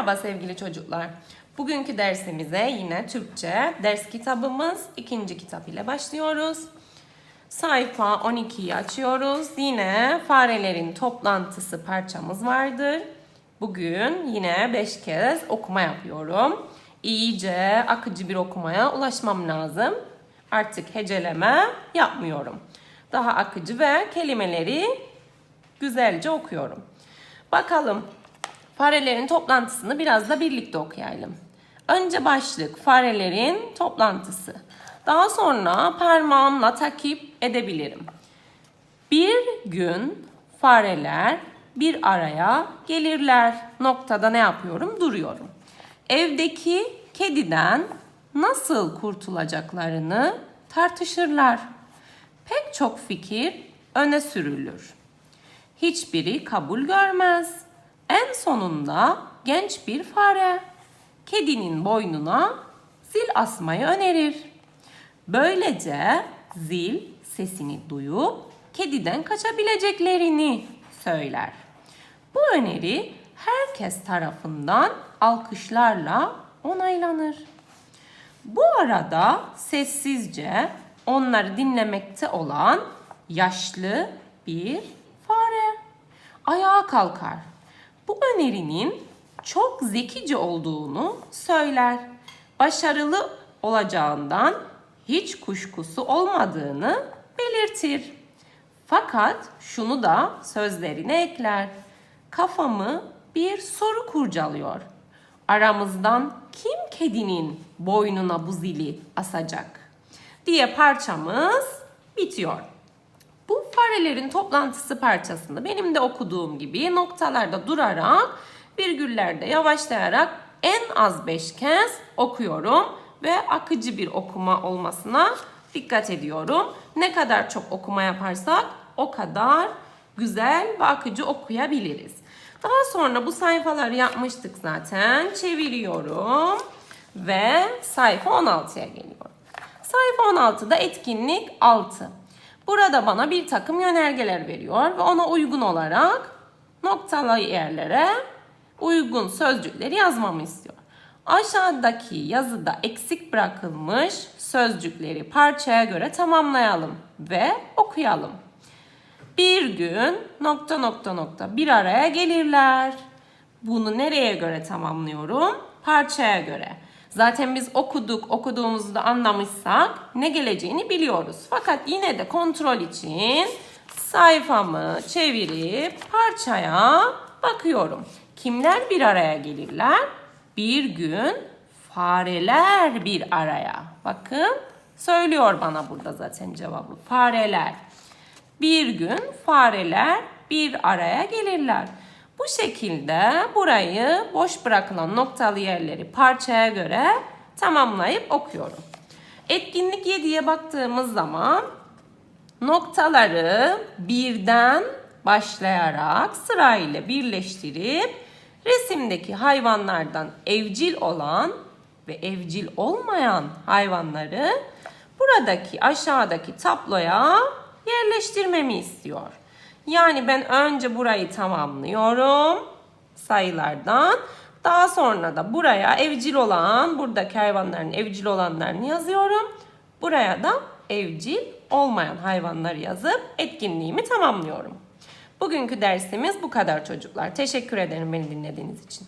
Merhaba sevgili çocuklar. Bugünkü dersimize yine Türkçe ders kitabımız ikinci kitap ile başlıyoruz. Sayfa 12'yi açıyoruz. Yine farelerin toplantısı parçamız vardır. Bugün yine 5 kez okuma yapıyorum. İyice akıcı bir okumaya ulaşmam lazım. Artık heceleme yapmıyorum. Daha akıcı ve kelimeleri güzelce okuyorum. Bakalım farelerin toplantısını biraz da birlikte okuyalım. Önce başlık farelerin toplantısı. Daha sonra parmağımla takip edebilirim. Bir gün fareler bir araya gelirler. Noktada ne yapıyorum? Duruyorum. Evdeki kediden nasıl kurtulacaklarını tartışırlar. Pek çok fikir öne sürülür. Hiçbiri kabul görmez. En sonunda genç bir fare kedinin boynuna zil asmayı önerir. Böylece zil sesini duyup kediden kaçabileceklerini söyler. Bu öneri herkes tarafından alkışlarla onaylanır. Bu arada sessizce onları dinlemekte olan yaşlı bir fare ayağa kalkar. Bu önerinin çok zekice olduğunu söyler. Başarılı olacağından hiç kuşkusu olmadığını belirtir. Fakat şunu da sözlerine ekler. Kafamı bir soru kurcalıyor. Aramızdan kim kedinin boynuna bu zili asacak? diye parçamız bitiyor. Farelerin toplantısı parçasında benim de okuduğum gibi noktalarda durarak, virgüllerde yavaşlayarak en az 5 kez okuyorum ve akıcı bir okuma olmasına dikkat ediyorum. Ne kadar çok okuma yaparsak o kadar güzel ve akıcı okuyabiliriz. Daha sonra bu sayfaları yapmıştık zaten. Çeviriyorum ve sayfa 16'ya geliyorum. Sayfa 16'da etkinlik 6. Burada bana bir takım yönergeler veriyor ve ona uygun olarak noktalı yerlere uygun sözcükleri yazmamı istiyor. Aşağıdaki yazıda eksik bırakılmış sözcükleri parçaya göre tamamlayalım ve okuyalım. Bir gün nokta nokta nokta bir araya gelirler. Bunu nereye göre tamamlıyorum? Parçaya göre. Zaten biz okuduk, okuduğumuzu da anlamışsak ne geleceğini biliyoruz. Fakat yine de kontrol için sayfamı çevirip parçaya bakıyorum. Kimler bir araya gelirler? Bir gün fareler bir araya. Bakın söylüyor bana burada zaten cevabı. Fareler. Bir gün fareler bir araya gelirler. Bu şekilde burayı boş bırakılan noktalı yerleri parçaya göre tamamlayıp okuyorum. Etkinlik 7'ye baktığımız zaman noktaları birden başlayarak sırayla birleştirip resimdeki hayvanlardan evcil olan ve evcil olmayan hayvanları buradaki aşağıdaki tabloya yerleştirmemi istiyor. Yani ben önce burayı tamamlıyorum sayılardan. Daha sonra da buraya evcil olan, buradaki hayvanların evcil olanlarını yazıyorum. Buraya da evcil olmayan hayvanları yazıp etkinliğimi tamamlıyorum. Bugünkü dersimiz bu kadar çocuklar. Teşekkür ederim beni dinlediğiniz için.